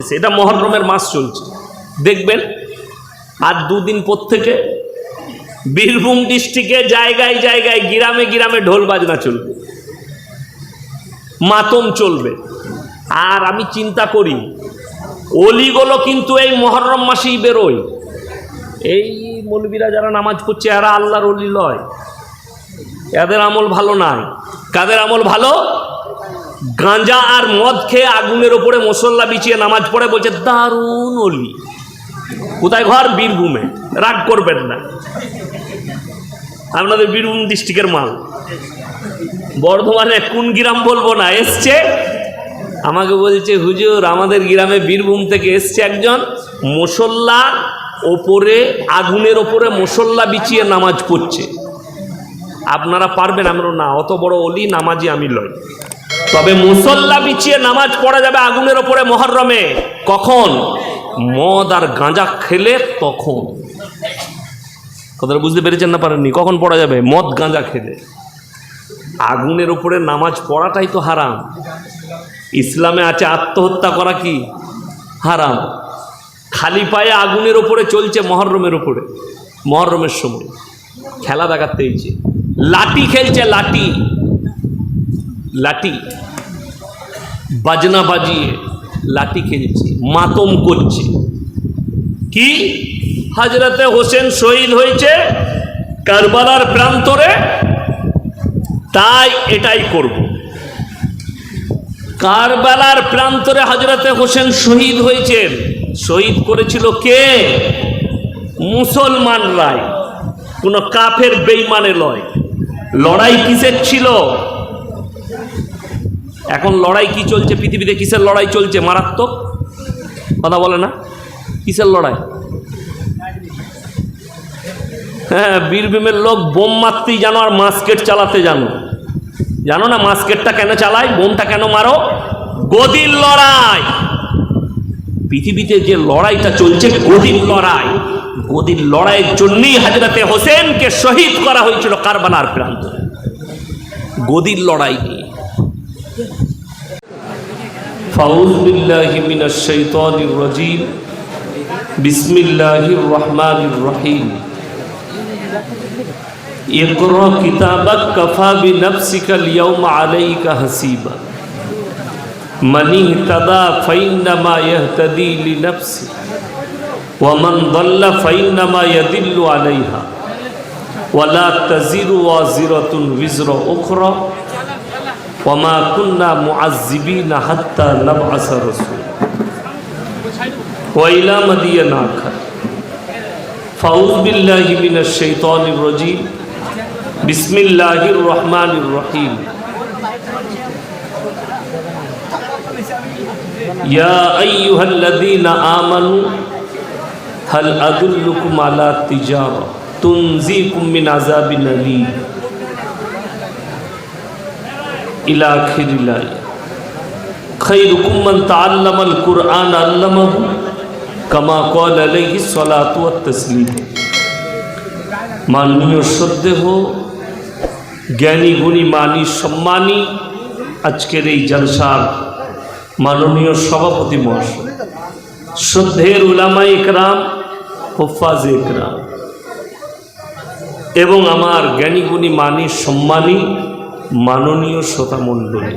এটা মহরমের মাস চলছে। দেখবেন, আর দুদিন পর থেকে বীরভূম ডিস্ট্রিক্টে জায়গায় জায়গায় গ্রামে গ্রামে ঢোল বাজনা চলবে। মাতম চলবে। আর আমি চিন্তা করি অলিগুলো কিন্তু এই মহরম মাসেই বেরোয়। এই মৌলবীরা যারা নামাজ পড়ছে, এরা আল্লাহর অলি লয়। এদের আমল ভালো নাই। কাদের আমল ভালো? গাঁজা আর মদ খেয়ে আগুনের ওপরে মশল্লা বিছিয়ে নামাজ পড়ে বলছে, দারুণ অলি। কোথায় ঘর? বীরভূমে। রাগ করবেন না। আপনাদের বীরভূম ডিস্ট্রিক্টের মাল। বর্ধমানে কোন গ্রাম বলব না, এসছে। আমাকে বলছে, হুজুর, আমাদের গ্রামে বীরভূম থেকে এসছে একজন মুসল্লার ওপরে, আগুনের ওপরে মুসল্লা বিছিয়ে নামাজ পড়ছে। আপনারা পারবেন? আমরা না, অত বড় অলি নামাজি আমি লই তবে মুসল্লা বিছিয়ে নামাজ পড়া যাবে আগুনের ওপরে মহরমে। কখন? মদ আর গাঁজা খেলে তখন। কথাটা বুঝতে পেরেছেন না পারেননি? কখন পড়া যাবে? মদ, গাঁজা খেলে। আগুনের ওপরে নামাজ পড়াটাই তো হারাম। ইসলামে আছে আত্মহত্যা করা কি? হারাম। খালি পায়ে আগুনের ওপরে চলছে মহরমের ওপরে, মহরমের সময়। খেলা দেখাতে লাঠি খেলছে লাঠি। লাঠি। বাজনা বাজিয়ে লাঠি খেলছে, মাতম করছে। কি? হাজরাতে হোসেন শহীদ হয়েছে কারবালার প্রান্তরে? তাই এটাই করব। কারবালার প্রান্তরে হাজরাতে হোসেন শহীদ হয়েছেন শহীদ করেছিল কে? মুসলমানরাই। কোনো কাফের বেইমানে লয়। লড়াই কিসের ছিল? এখন লড়াই কি চলছে পৃথিবীতে? কিসের লড়াই চলছে? মারাত্মক? কথা বলে না? কিসের লড়াই? হ্যাঁ বীরভূমের লোক বোম মারতেই জানো আর মাস্কেট চালাতে জানো। জানো না মাস্কেটটা কেন চালায় বোমটা কেন মারো? গদির লড়াই! পৃথিবীতে যে লড়াইটা চলছে গদির লড়াই। গদির লড়াইয়ের জন্যই হাজরাতে হোসেনকে শহীদ করা হয়েছিল কারবালার প্রান্ত গদির লড়াই فأعوذ بالله من الشيطان الرجيم. بسم الله الرحمن الرحيم اقرأ كتابك كفى بنفسك اليوم عليك حسيبا. من اهتدى فإنما يهتدي لنفسه. ومن ضل فإنما يدل عليها. ولا تزر وازرة وزر أخرى. وما كنا معذبين حتى نبعث رسول وإلى مدين آخر. فأعوذ بالله من الشيطان الرجيم. بسم الله الرحمن الرحيم. يا أيها الذين آمنوا هل أدلكم على التجارة تنزيكم من عذاب أليم؟ إلى آخر الآية خيركم من تعلم القرآن علمه كما قال عليه الصلاة والتسليم মাননীয় শ্রদ্ধেহ জ্ঞানী গুণী মানি সম্মানী আজকের এই জলসার মাননীয় সভাপতি মহাশয় শ্রদ্ধের উলামা ইকরাম হোফাজ ইকরাম এবং আমার জ্ঞানী গুণী মানি সম্মানী মাননীয় শ্রোতা মণ্ডলী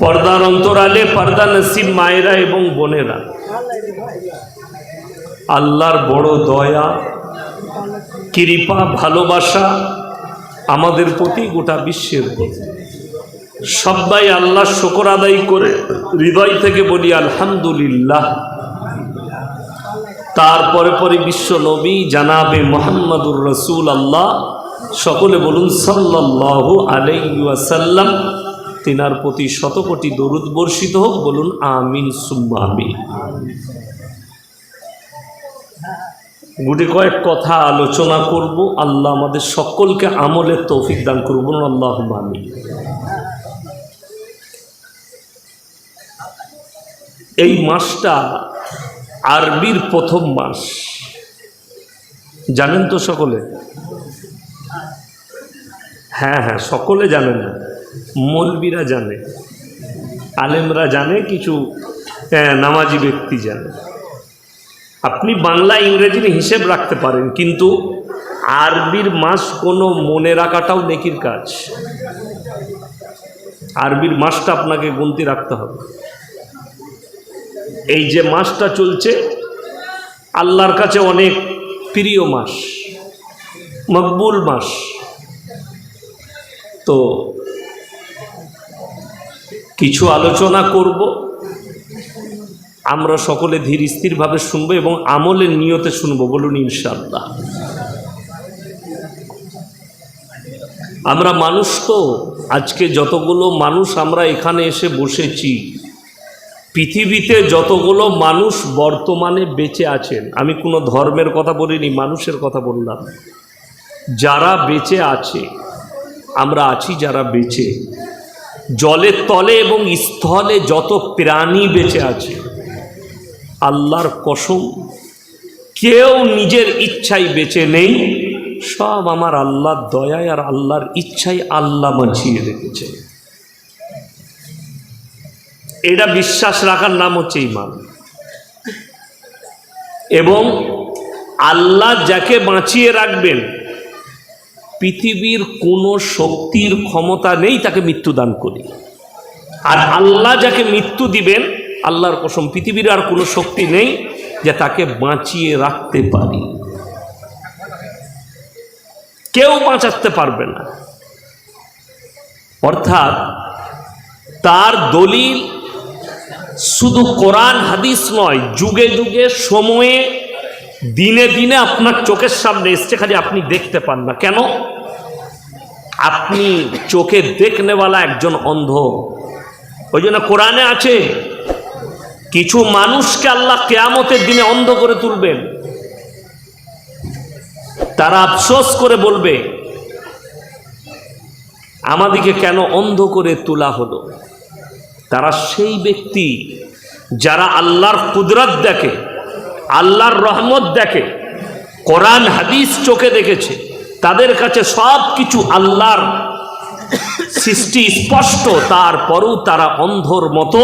পর্দার অন্তরালে, পর্দা নসিব মায়েরা এবং বোনেরা। আল্লাহর বড় দয়া, কৃপা, ভালোবাসা আমাদের প্রতি গোটা বিশ্বের প্রতি। সবাই আল্লাহ শকর আদায় করে হৃদয় থেকে বলি আলহামদুলিল্লাহ। তারপরে পরে বিশ্ব নবী, জানাবে মোহাম্মদুর রসুল আল্লাহ। সকলে বলুন সাল্লাহ আলাইসাল্লাম তিনার প্রতি শতকোটি দরুদ বর্ষিত হোক, বলুন, আমিন, সুম্মা আমিন। গুটি কয়েক কথা আলোচনা করব। আল্লাহ আমাদের সকলকে আমলের তৌফিক দান করব আল্লাহ আমি এই মাসটা আরবির প্রথম মাস। জানেন তো সকলে? হ্যাঁ হ্যাঁ সকলে জানে না। মৌলবীরা জানে। আলেমরা জানে, কিছু নামাজি ব্যক্তি জানে। আপনি বাংলা ইংরেজির হিসেব রাখতে পারেন, কিন্তু আরবির মাস কোনো মনে রাখাটাও নেকির কাজ। আরবির মাসটা আপনাকে গুনতি রাখতে হবে। এই যে মাসটা চলছে, আল্লাহর কাছে অনেক প্রিয় মাস, মকবুল মাস। তো কিছু আলোচনা করব। আমরা সকলে ধীর স্থিরভাবে শুনব এবং আমলের নিয়তে শুনব, বলুন ইনশাল্লাহ আমরা মানুষ তো, আজকে যতগুলো মানুষ আমরা এখানে এসে বসেছি, পৃথিবীতে যতগুলো মানুষ বর্তমানে বেঁচে আছেন, আমি কোনো ধর্মের কথা বলিনি, মানুষের কথা বললাম, যারা বেঁচে আছে আমরা আছি যারা বেঁচে। জলের তলে এবং স্থলে যত প্রাণী বেঁচে আছে, আল্লাহর কসম, কেউ নিজের ইচ্ছায় বেঁচে নেই, সব আমার আল্লাহর দয়ায় আর আল্লাহর ইচ্ছায় আল্লাহ বাঁচিয়ে রেখেছে। এটা বিশ্বাস রাখার নাম হচ্ছে ইমান এবং আল্লাহ যাকে বাঁচিয়ে রাখবেন পৃথিবীর কোনো শক্তির ক্ষমতা নেই তাকে মৃত্যু দান করি। আর আল্লাহ যাকে মৃত্যু দিবেন, আল্লাহর কসম, পৃথিবীর আর কোনো শক্তি নেই যে তাকে বাঁচিয়ে রাখতে পারি। কেউ বাঁচাতে পারবে না। অর্থাৎ তার দলিল শুধু কোরআন, হাদিস নয়, যুগে যুগে, সময়ে দিনে দিনে আপনার চোখের সামনে এসছে খালি আপনি দেখতে পান না। কেন? আপনি চোখে দেখনেওয়ালা একজন অন্ধ। ওই জন্য কোরআনে আছে, কিছু মানুষকে আল্লাহ কেয়ামতের দিনে অন্ধ করে তুলবেন। তারা আফসোস করে বলবে, আমাদিকে কেন অন্ধ করে তোলা হলো? তারা সেই ব্যক্তি যারা আল্লাহর কুদরত দেখে। আল্লাহর রহমত দেখে, কোরআন, হাদিস চোখে দেখেছে, তাদের কাছে সব কিছু আল্লাহর সৃষ্টি স্পষ্ট, তারপরও তারা অন্ধর মতো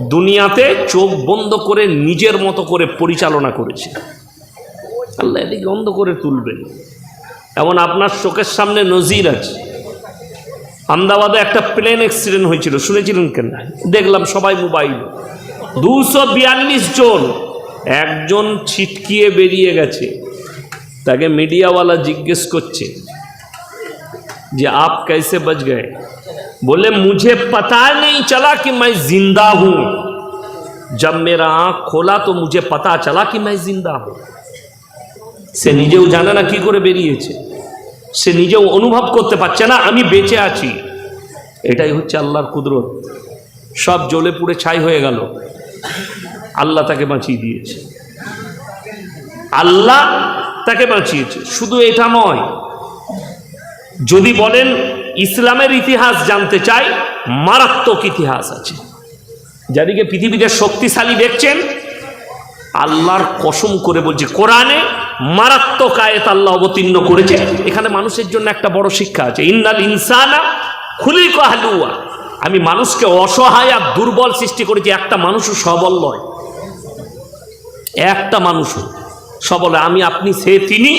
দুনিয়াতে চোখ বন্ধ করে নিজের মতো করে পরিচালনা করেছে। আল্লাহ এদিকে অন্ধ করে তুলবেন। এমন আপনার চোখের সামনে নজির আছে। আমদাবাদে একটা প্লেন অ্যাক্সিডেন্ট হয়েছিল, শুনেছিলেন কেন? দেখলাম সবাই মোবাইল দুশো বিয়াল্লিশ জন একজন ছিটকিয়ে বেরিয়ে গেছে তাকে মিডিয়াওয়ালা জিজ্ঞেস করছে যে আপ कैसे बच गए बोले मुझे पता नहीं चला कि मैं जिंदा हूं जब मेरा आंख खोला तो मुझे पता चला कि मैं जिंदा हूं সে নিজেও জানে না কি করে বেরিয়েছে সে নিজেও অনুভব করতে পারছে না আমি বেঁচে আছি এটাই হচ্ছে আল্লাহর কুদরত সব জ্বলে পুড়ে ছাই হয়ে গেল আল্লাহ তাকে বাঁচিয়ে দিয়েছে। আল্লাহ তাকে বাঁচিয়েছে। শুধু এটা নয়, যদি বলেন ইসলামের ইতিহাস জানতে চাই, মারাত্মক ইতিহাস আছে। যাদিকে পৃথিবীতে শক্তিশালী দেখছেন, আল্লাহর কসম করে বলছে, কোরআনে মারাত্মক আয়াত আল্লাহ অবতীর্ণ করেছে। এখানে মানুষের জন্য একটা বড় শিক্ষা আছে, ইন্নাল ইনসানা খুলি কাহলুয়া আমি মানুষকে অসহায় আর দুর্বল সৃষ্টি করেছি, একটা মানুষও সবল নয়। একটা মানুষও সবল আমি, আপনি সে তিনি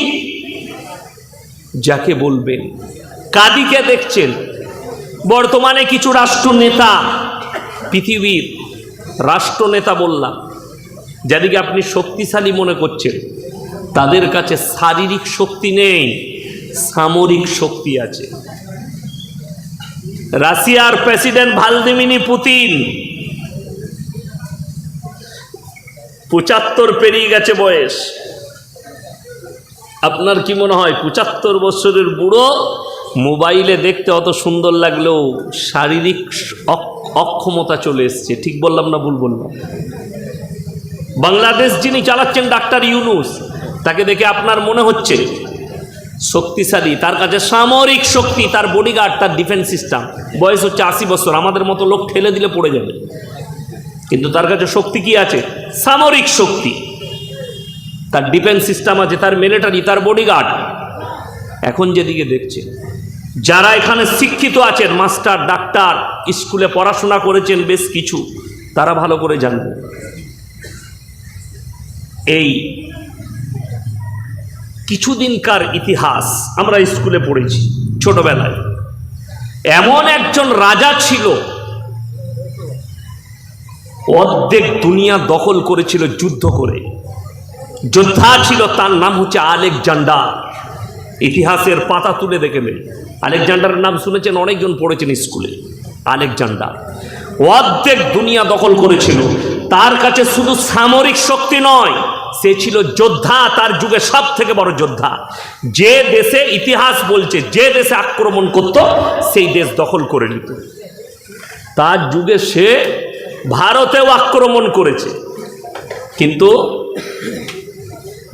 যাকে বলবেন। কাদিকে দেখছেন, বর্তমানে কিছু রাষ্ট্রনেতা, পৃথিবীর রাষ্ট্রনেতা বললাম, যাদিকে আপনি শক্তিশালী মনে করছেন, তাদের কাছে শারীরিক শক্তি নেই, সামরিক শক্তি আছে। রাশিয়ার প্রেসিডেন্ট ভালদিমিনি পুতিন পঁচাত্তর পেরিয়ে গেছে বয়স। আপনার কি মনে হয়, পঁচাত্তর বছরের বুড়ো মোবাইলে দেখতে অত সুন্দর লাগলেও শারীরিক অক্ষমতা চলে এসছে? ঠিক বললাম না ভুল বললাম? বাংলাদেশ যিনি চালাচ্ছেন ডাক্তার ইউনুস, তাকে দেখে আপনার মনে হচ্ছে শক্তিশালী, তার কাছে সামরিক শক্তি, তার বডিগার্ড তার ডিফেন্স সিস্টেম বয়স হচ্ছে আশি বছর, আমাদের মতো লোক ঠেলে দিলে পড়ে যাবে। কিন্তু তার কাছে শক্তি কি আছে? সামরিক শক্তি। তার ডিফেন্স সিস্টেম আছে, তার মিলিটারি তার বডিগার্ড এখন যেদিকে দেখছে, যারা এখানে শিক্ষিত আছেন মাস্টার ডাক্তার স্কুলে পড়াশোনা করেছেন বেশ কিছু, তারা ভালো করে জানবে। এই কিছুদিনকার ইতিহাস আমরা স্কুলে পড়েছি, ছোটবেলায়। এমন একজন রাজা ছিল অর্ধেক দুনিয়া দখল করেছিল যুদ্ধ করে। যোদ্ধা ছিল তার নাম হচ্ছে আলেকজান্ডার। ইতিহাসের পাতা তুলে দেখবেন আলেকজান্ডারের নাম শুনেছেন অনেকজন পড়েছেন স্কুলে। আলেকজান্ডার। অর্ধেক দুনিয়া দখল করেছিল। তার কাছে শুধু সামরিক শক্তি নয়, সে ছিল যোদ্ধা, তার যুগে সব থেকে বড় যোদ্ধা। যে দেশে ইতিহাস বলছে, যে দেশে আক্রমণ করত, সেই দেশ দখল করে নিত। তার যুগে সে ভারতেও আক্রমণ করেছে। কিন্তু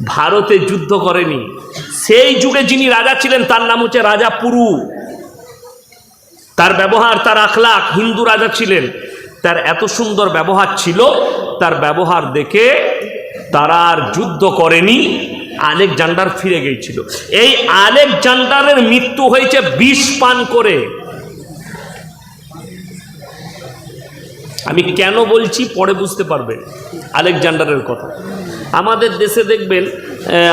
ভারতে যুদ্ধ করেনি। সেই যুগে যিনি রাজা ছিলেন, তার নাম হচ্ছে রাজা পুরু। তার ব্যবহার, তার আখলাক হিন্দু রাজা ছিলেন। তার এত সুন্দর ব্যবহার ছিল, তার ব্যবহার দেখে তারা আর যুদ্ধ করেনি, আলেকজান্ডার ফিরে গিয়েছিল। এই আলেকজান্ডারের মৃত্যু হয়েছে বিষ পান করে। আমি কেন বলছি পরে বুঝতে পারবেন আলেকজান্ডারের কথা। আমাদের দেশে দেখবেন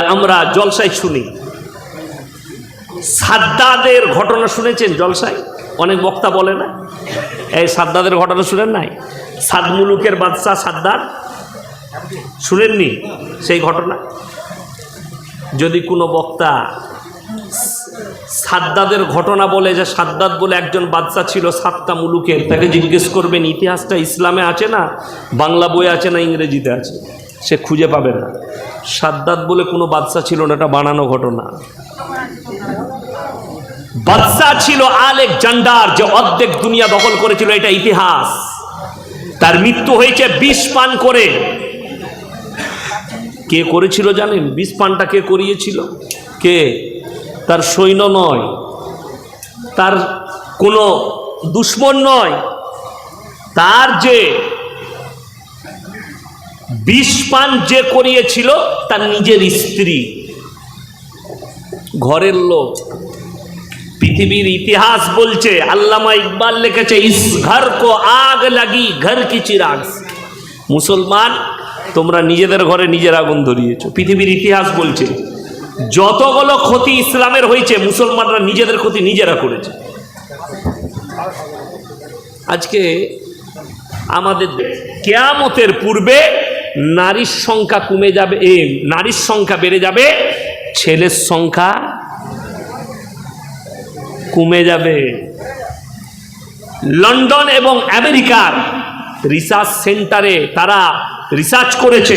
আমরা জলসায় শুনি। সাদ্দাদের ঘটনা শুনেছেন জলসায়? অনেক বক্তা বলে না? এই সাদ্দাদের ঘটনা শুনেন নাই? সাদ মুলুকের বাদশাহ সাদ্দার শুনেননি সেই ঘটনা? যদি কোনো বক্তা সাদ্দাদের ঘটনা বলে যে সাদ্দাদ বলে একজন বাদশা ছিল সাতটা মুলুকের। তাকে জিজ্ঞেস করবেন, ইতিহাসটা ইসলামে আছে না? বাংলা বই আছে না ইংরেজিতে আছে? সে খুঁজে পাবে না। সাদ্দাদ বলে কোনো বাদশা ছিল না, এটা বানানো ঘটনা। বাদশা ছিল আলেকজান্ডার, যে অর্ধেক দুনিয়া দখল করেছিল, এটা ইতিহাস। তার মৃত্যু হয়েছে বিষ পান করে। কে করেছিল জানেন? বিষ পানটা কে করিয়েছিল? কে? তার সৈন্য নয়, তার কোনো দুশ্মন নয়, তার যে বিষ পান যে করিয়েছিল, তার নিজের স্ত্রী। ঘরের লোক পৃথিবীর ইতিহাস বলছে, আল্লামা ইকবাল লিখেছে, ইস ঘর কো আগ লাগি, ঘর কি চিরাগ। মুসলমান, তোমরা নিজেদের ঘরে নিজের আগুন ধরিয়েছো। পৃথিবীর ইতিহাস বলছে যতগুলো ক্ষতি ইসলামের হয়েছে, মুসলমানরা নিজেদের ক্ষতি নিজেরা করেছে। আজকে আমাদের কেয়ামতের পূর্বে নারীর সংখ্যা কমে যাবে, এ, নারীর সংখ্যা বেড়ে যাবে, ছেলের সংখ্যা কমে যাবে। লন্ডন এবং আমেরিকার রিসার্চ সেন্টারে তারা রিসার্চ করেছে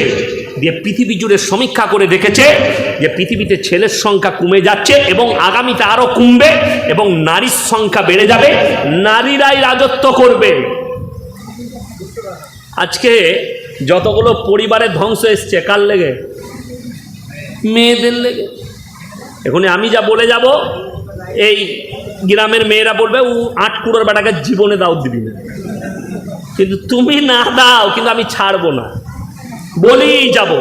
দিয়ে পৃথিবী জুড়ে সমীক্ষা করে দেখেছে যে পৃথিবীতে ছেলের সংখ্যা কমে যাচ্ছে এবং আগামীতে আরও কমবে এবং নারীর সংখ্যা বেড়ে যাবে, নারীরাই রাজত্ব করবে। আজকে যতগুলো পরিবারের ধ্বংস এসছে, কার লেগে? মেয়েদের লেগে। এখন আমি যা বলে যাব, এই গ্রামের মেয়েরা বলবে ও আট কুড়োর বেটাকে জীবনে দাও দিবি না। কিন্তু তুমি না দাও, কিন্তু আমি ছাড়বো না। বলেই যাব।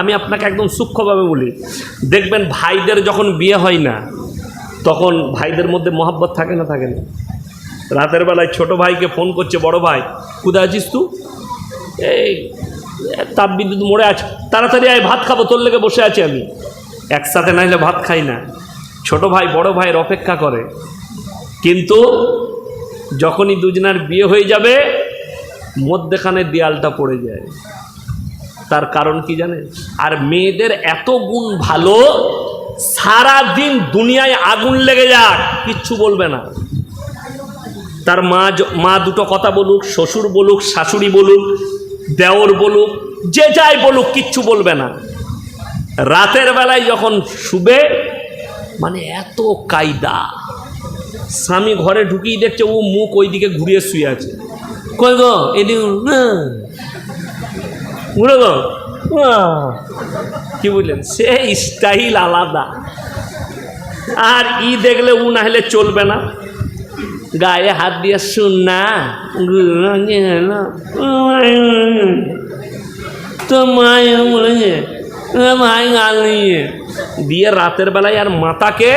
আমি আপনাকে একদম সূক্ষ্মভাবে বলি, দেখবেন ভাইদের যখন বিয়ে হয় না, তখন ভাইদের মধ্যে মহাব্বত থাকে না থাকে না? রাতের বেলায় ছোট ভাইকে ফোন করছে, বড় ভাই, কোথায় আছিস তু এই, তাপ বিদ্যুৎ মোড়ে আছে, তাড়াতাড়ি আয়, ভাত খাব, তোর লেগে বসে আছি আমি। একসাথে নাইলে ভাত খাই না। ছোট ভাই বড় ভাইয়ের অপেক্ষা করে। কিন্তু যখনই দুজনার বিয়ে হয়ে যাবে, মধ্যেখানে দেয়ালটা পড়ে যায়। তার কারণ কি জানেন? আর মেয়েদের এত গুণ ভালো সারা দিন দুনিয়ায় আগুন লেগে যাক, কিচ্ছু বলবে না। তার মা মা দুটো কথা বলুক, শ্বশুর বলুক, শাশুড়ি বলুক, দেওর বলুক, যে যাই বলুক, কিচ্ছু বলবে না। রাতের বেলায় যখন শুবে মানে এত কায়দা। স্বামী ঘরে ঢুকিয়ে দেখছে ও মুখ ওইদিকে ঘুরিয়ে শুয়ে আছে। কই গো, এদিকে ঘুরে গো কি বললেন? সে স্টাইল আলাদা। আর ই দেখলে উ না হলে চলবে না। গায়ে হাত দিয়ে শুন না। তো মায় দিয়ে রাতের বেলায় আর মাথাকে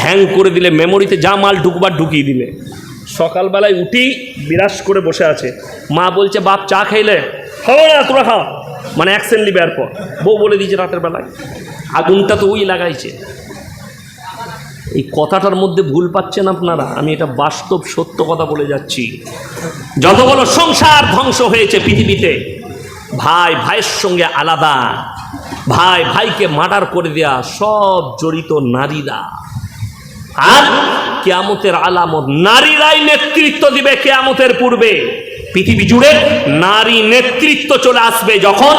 হ্যাং করে দিলে মেমোরিতে যা মাল ঢুকবার ঢুকিয়ে দিলে। সকালবেলায় উঠি বিরাস করে বসে আছে। মা বলছে, বাপ চা খাইলে? খাও না মানে অ্যাকশন নিবে এরপর বউ বলে দিয়েছে রাতের বেলায়। আগুনটা তো ওই লাগাইছে। এই কথাটার মধ্যে ভুল পাচ্ছেন আপনারা। আমি এটা বাস্তব, সত্য কথা বলে যাচ্ছি। যত যতগুলো সংসার ধ্বংস হয়েছে পৃথিবীতে, ভাই ভাইয়ের সঙ্গে আলাদা। ভাই ভাইকে মার্ডার করে দেয়া সব জড়িত নারীরা। আর কেয়ামতের আলামত নারীরাই নেতৃত্ব দিবে কেয়ামতের পূর্বে। পৃথিবী জুড়ে নারী নেতৃত্ব চলে আসবে যখন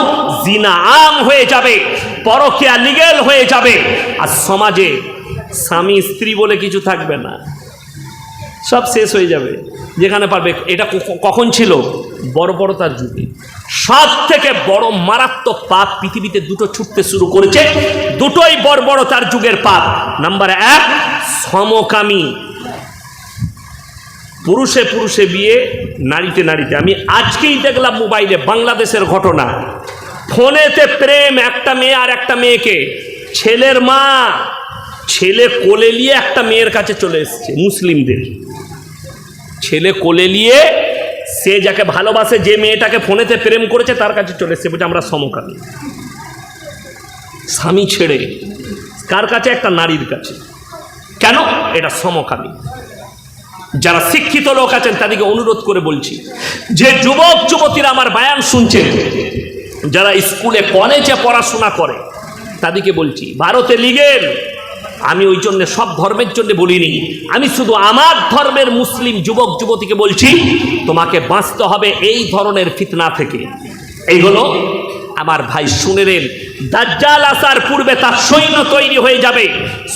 জিনা আম হয়ে যাবে, পরকিয়া লিগেল হয়ে যাবে। আর সমাজে স্বামী স্ত্রী বলে কিছু থাকবে না। সব শেষ হয়ে যাবে। যেখানে পারবে, এটা কখন ছিল? বড় বর্বরতার যুগে। সব থেকে বড় মারাত্মক পাপ পৃথিবীতে দুটো ছুটতে শুরু করেছে। দুটোই বড় বর্বরতার যুগের পাপ। নাম্বার এক, সমকামী। পুরুষে পুরুষে বিয়ে, নারীতে নারীতে। আমি আজকেই দেখলাম মোবাইলে বাংলাদেশের ঘটনা। ফোনেতে প্রেম, একটা মেয়ে আর একটা মেয়েকে। ছেলের মা, ছেলে কোলে নিয়ে একটা মেয়ের কাছে চলে এসছে, মুসলিমদের। ছেলে কোলে নিয়ে সে যাকে ভালোবাসে, যে মেয়েটাকে ফোনেতে প্রেম করেছে, তার কাছে চলে এসছে, বলছে, আমরা সমকামী। স্বামী ছেড়ে, কার কাছে? একটা নারীর কাছে। কেন? এটা সমকামী। যারা শিক্ষিত লোক আছেন তাদেরকে অনুরোধ করে বলছি, যে যুবক, যুবতীরা আমার বায়ান শুনছেন, যারা স্কুলে, কলেজে পড়াশোনা করে, তাদেরকে বলছি, ভারতে লিগের আমি ওই জন্য সব ধর্মের জন্য বলিনি, আমি শুধু আমার ধর্মের মুসলিম যুবক, যুবতীকে বলছি, তোমাকে বাঁচতে হবে এই ধরনের ফিতনা থেকে। এই হলো আমার ভাই শুনেলেন দাজ্জাল আসার পূর্বে তার সৈন্য তৈরি হয়ে যাবে।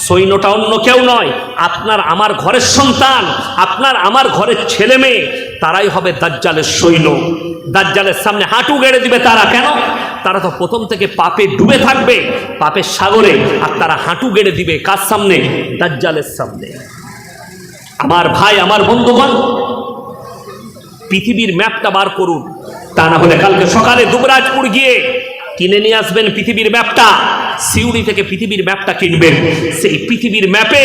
সৈন্যটা অন্য কেউ নয়, আপনার আমার ঘরের সন্তান, আপনার আমার ঘরের ছেলে মেয়ে, তারাই হবে দাজ্জালের সৈন্য। দাজ্জালের সামনে হাঁটু গেড়ে দিবে তারা। কেন? তারা তো প্রথম থেকে পাপে ডুবে থাকবে, পাপের সাগরে, আর তারা হাঁটু গেড়ে দিবে কার সামনে? দাজ্জালের সামনে। আমার ভাই, আমার বন্ধুগণ, পৃথিবীর ম্যাপটা বার করুন। তা না হলে কালকে সকালে দুবরাজপুর গিয়ে কিনে নিয়ে আসবেন পৃথিবীর ম্যাপটা। সিউড়ি থেকে পৃথিবীর ম্যাপটা কিনবেন। সেই পৃথিবীর ম্যাপে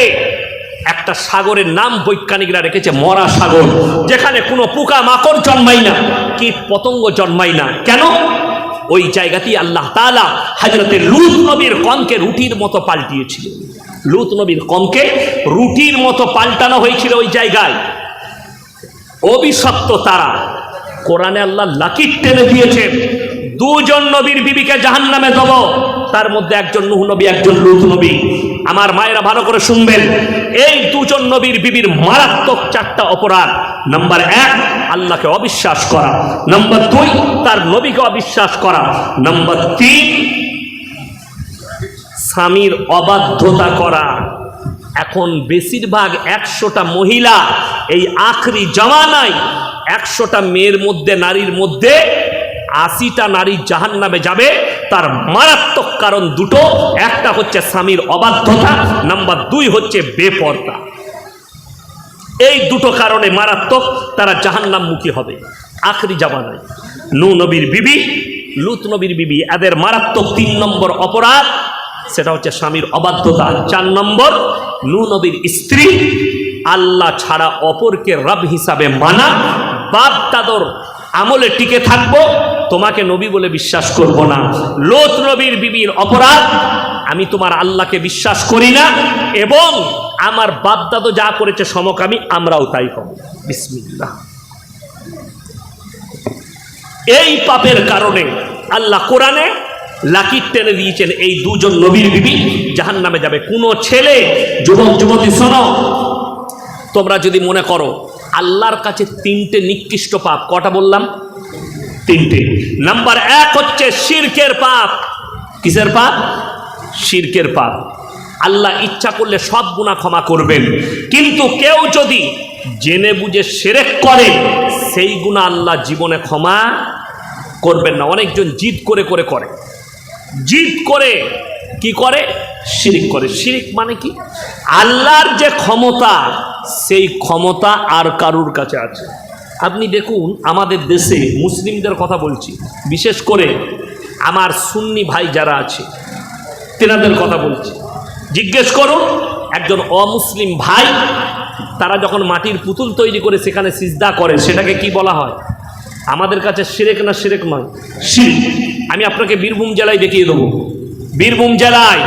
একটা সাগরের নাম বৈজ্ঞানিকরা রেখেছে, মরা সাগর, যেখানে কোনো পোকা মাকড় জন্মায় না কীট পতঙ্গ জন্মায় না। কেন? ওই জায়গাতেই আল্লাহ তাআলা হাজরতে লুত নবীর কমকে রুটির মতো পাল্টিয়েছিল। লুত নবীর কমকে রুটির মতো পাল্টানো হয়েছিল ওই জায়গায়। অভিশপ্ত তারা কোরআনে আল্লাহ লাকির টেনে দিয়েছেন দুজন নবীর বিবিকে জাহান নামে দেব, তার মধ্যে একজন নুহ নবী, একজন লুত নবী। আমার মায়েরা ভালো করে শুনবেন। এই দুজন নবীর বিবির মারাত্মক চারটা অপরাধ। নাম্বার এক, আল্লাহকে অবিশ্বাস করা। নাম্বার দুই, তার নবীকে অবিশ্বাস করা। নাম্বার তিন, স্বামীর অবাধ্যতা করা। এখন বেশিরভাগ একশোটা মহিলা এই আখরি জমানায় একশোটা মেয়ের মধ্যে, নারীর মধ্যে আশিটা নারী জাহান নামে যাবে। তার মারাত্মক কারণ দুটো। একটা হচ্ছে স্বামীর অবাধ্যতা, নাম্বার দুই হচ্ছে বেপর্দা। এই দুটো কারণে মারাত্মক তারা জাহান্নামমুখী হবে আখরি জামানায়। নু নবীর বিবি লুত নবীর বিবি, এদের মারাত্মক তিন নম্বর অপরাধ সেটা হচ্ছে স্বামীর অবাধ্যতা। চার নম্বর নু নবীর স্ত্রী আল্লাহ ছাড়া অপরকে রব হিসাবে মানা। বাপ দাদর আমলে টিকে থাকব, তোমাকে নবী বলে বিশ্বাস করব না। লোত নবীর বিবির অপরাধ, আমি তোমার আল্লাহকে বিশ্বাস করি না এবং আমার বাপদাদো যা করেছে সমকামী, আমরাও তাই হব বিসমিল্লাহ। এই পাপের কারণে আল্লাহ কোরআনে লাকির টেনে দিয়েছেন এই দুজন নবীর বিবি। জাহান নামে যাবে। কোনো ছেলে, যুবক, যুবতী, শোনো, তোমরা যদি মনে করো আল্লাহর কাছে তিনটে নিকৃষ্ট পাপ, কটা বললাম? তিনটে। নাম্বার এক হচ্ছে শিরকের পাপ। কিসের পাপ? শিরকের পাপ। আল্লাহ ইচ্ছা করলে সব গুণা ক্ষমা করবেন। কিন্তু কেউ যদি জেনে বুঝে সেরেক করে, সেই গুণা আল্লাহ জীবনে ক্ষমা করবেন না। অনেকজন জিদ করে করে করে। জিদ করে, কি করে? শিরিক করে। শিরিক মানে কি? আল্লাহর যে ক্ষমতা, সেই ক্ষমতা আর কারুর কাছে আছে। আপনি দেখুন, আমাদের দেশে মুসলিমদের কথা বলছি। বিশেষ করে আমার সুন্নি ভাই যারা আছে, তেনাদের কথা বলছি। জিজ্ঞেস করুন, একজন অমুসলিম ভাই, তারা যখন মাটির পুতুল তৈরি করে সেখানে সিজদা করে, সেটাকে কি বলা হয়? আমাদের কাছে সিরেক না সিরেক নয়। শিরিক আমি আপনাকে বীরভূম জেলায় দেখিয়ে দেবো। বীরভূম জেলায়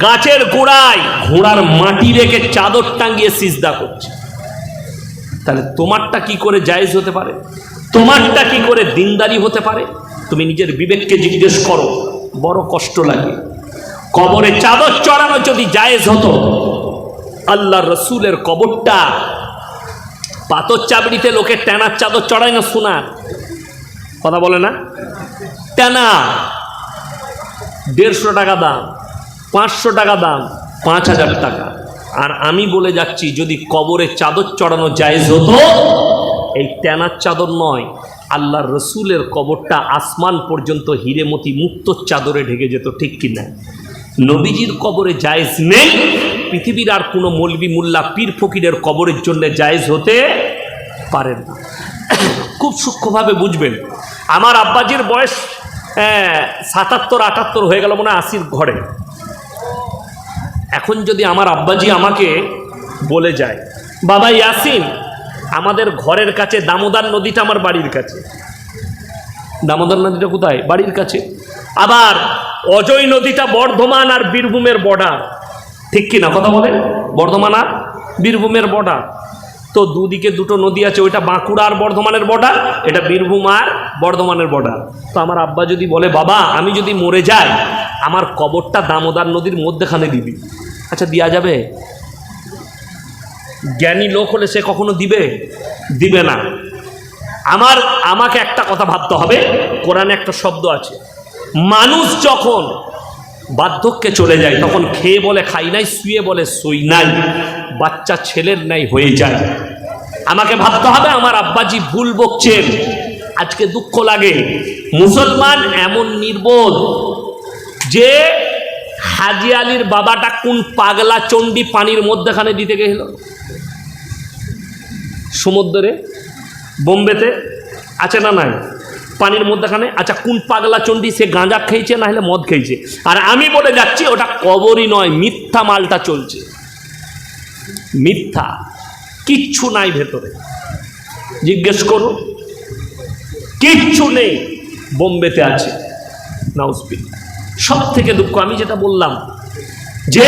গাছের গোড়ায় ঘোড়ার মাটি রেখে চাদর টাঙ্গিয়ে সিজদা করছে। তাহলে তোমারটা কি করে জায়েজ হতে পারে? তোমারটা কি করে দিনদারি হতে পারে? তুমি নিজের বিবেককে জিজ্ঞেস করো। বড় কষ্ট লাগে। কবরে চাদর চড়ানো যদি জায়েজ হতো, আল্লাহ রসুলের কবরটা পাথর চাবড়িতে লোকে ট্যানার চাদর চড়ায় না শোনার কথা বলে না? ট্যানা। দেড়শো টাকা দাম, পাঁচশো টাকা দাম, পাঁচ হাজার টাকা। আর আমি বলে যাচ্ছি, যদি কবরে চাদর চড়ানো জায়েজ হতো, এই ট্যানার চাদর নয় আল্লাহর রসুলের কবরটা আসমান পর্যন্ত হিরেমতি মুক্ত চাদরে ঢেকে যেত, ঠিক কিনা? নবীজির কবরে জায়েজ নেই, পৃথিবীর আর কোনো মলবি মোল্লা পীর ফকিরের কবরের জন্য জায়েজ হতে পারেন না। খুব সূক্ষ্মভাবে বুঝবেন, আমার আব্বাজির বয়স সাতাত্তর, আটাত্তর হয়ে গেল মনে আশির ঘরে। এখন যদি আমার আব্বাজি আমাকে বলে যায়, বাবা ইয়াসিন, আমাদের ঘরের কাছে দামোদার নদীটা আমার বাড়ির কাছে। দামোদর নদীটা কোথায়? বাড়ির কাছে। আবার অজয় নদীটা বর্ধমান আর বীরভূমের বর্ডার ঠিক কি না কথা বলেন বর্ধমান আর বীরভূমের বর্ডার তো দুদিকে দুটো নদী আছে, ওইটা বাঁকুড়া আর বর্ধমানের বর্ডার এটা বীরভূম আর বর্ধমানের বর্ডার তো আমার আব্বা যদি বলে, বাবা, আমি যদি মরে যাই, আমার কবরটা দামোদর নদীর মধ্যেখানে দিবি। আচ্ছা দেওয়া যাবে? জ্ঞানী লোক হলে সে কখনো দিবে? দিবে না। আমার, আমাকে একটা কথা ভাবতে হবে। কোরআনে একটা শব্দ আছে। মানুষ যখন বার্ধক্যে চলে যায়, তখন খেয়ে বলে খাই নাই, শুয়ে বলে শুই নাই, বাচ্চা ছেলের নাই হয়ে যায়। আমাকে ভাবতে হবে আমার আব্বাজি ভুল বকছেন আজকে দুঃখ লাগে। মুসলমান এমন নির্বোধ যে হাজি আলীর বাবাটা কোন পাগলা চণ্ডী পানির মধ্যেখানে দিতে গেল? সমুদ্রে বোম্বেতে? আছে না নাই? পানির মধ্যেখানে? আচ্ছা কোন পাগলা চণ্ডী সে গাঁজা খেয়েছে, না হলে মদ খেয়েছে? আর আমি বলে যাচ্ছি, ওটা কবরই নয়, মিথ্যা মালটা চলছে। মিথ্যা। কিচ্ছু নাই ভেতরে। জিজ্ঞেস করো। কিচ্ছু নেই। বোম্বেতে আছে। নাউসপিক সব থেকে দুঃখ, আমি যেটা বললাম যে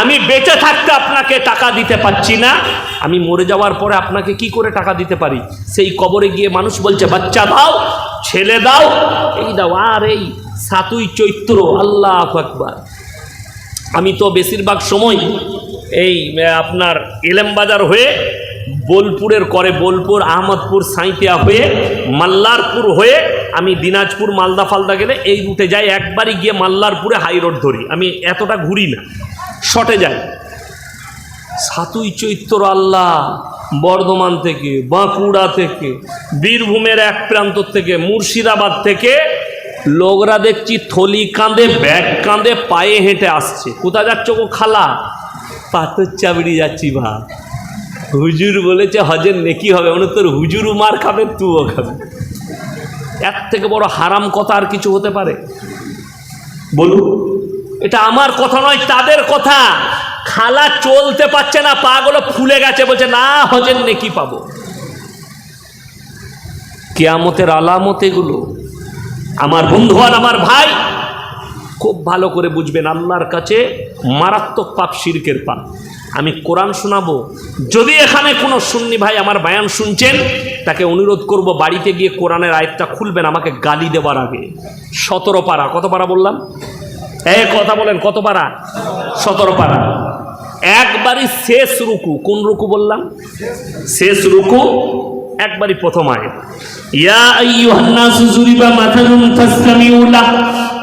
আমি বেঁচে থাকতে আপনাকে টাকা দিতে পারছি না, আমি মরে যাওয়ার পরে আপনাকে কি করে টাকা দিতে পারি? সেই কবরে গিয়ে মানুষ বলছে, বাচ্চা দাও, ছেলে দাও। এই দাও, আর এই সাতুই চৈত্র, আল্লাহ একবার আমি তো বেশিরভাগ সময় এই আপনার এলেমবাজার হয়ে বোলপুরের করে বোলপুর, আহমদপুর সাঁইতিয়া হয়ে মাল্লারপুর হয়ে আমি দিনাজপুর মালদা ফালদা গেলে এই রুটে যাই, একবারই গিয়ে মাল্লারপুরে হাই রোড ধরি। আমি এতটা ঘুরি না। শটে যাই। সাতুই চৈত্র আল্লাহ, বর্ধমান থেকে, বাঁকুড়া থেকে, বীরভূমের এক প্রান্ত থেকে, মুর্শিদাবাদ থেকে লোকরা দেখছি থলি কাঁধে, ব্যাগ কাঁধে, পায়ে হেঁটে আসছে। কোথায় যাচ্ছ গো খালা? পাথর চাবড়ি যাচ্ছি ভা হুজুর বলেছে, হজের নেকি হবে। মানে তোর হুজুরও মার খাবে তুও খাবে। এর থেকে বড় হারাম কথা আর কিছু হতে পারে? বলুন। এটা আমার কথা নয় তাদের কথা। খালা চলতে পারছে না পাগুলো ফুলে গেছে বলছে না হজের নেকি পাবো। কেয়ামতের আলামত এগুলো। আমার বন্ধু আর আমার ভাই খুব ভালো করে বুঝবেন আল্লাহর কাছে মারাত্মক পাপ শিরকের পাপ। আমি কোরআন শোনাবো। যদি এখানে কোনো সুন্নি ভাই আমার বায়ান শুনছেন, তাকে অনুরোধ করব বাড়িতে গিয়ে কোরআনের আয়তটা খুলবেন, আমাকে গালি দেওয়ার আগে। সতেরো পারা। কত পারা বললাম? এ কথা বলেন, কত পারা? সতেরো পারা। একবারই শেষ রুকু। কোন রুকু বললাম? শেষ রুকু, একবারই প্রথম আয় ইয়া আইয়ুহান নাসু যুরিবা মাথালুন ফাসতামিউ লাহ।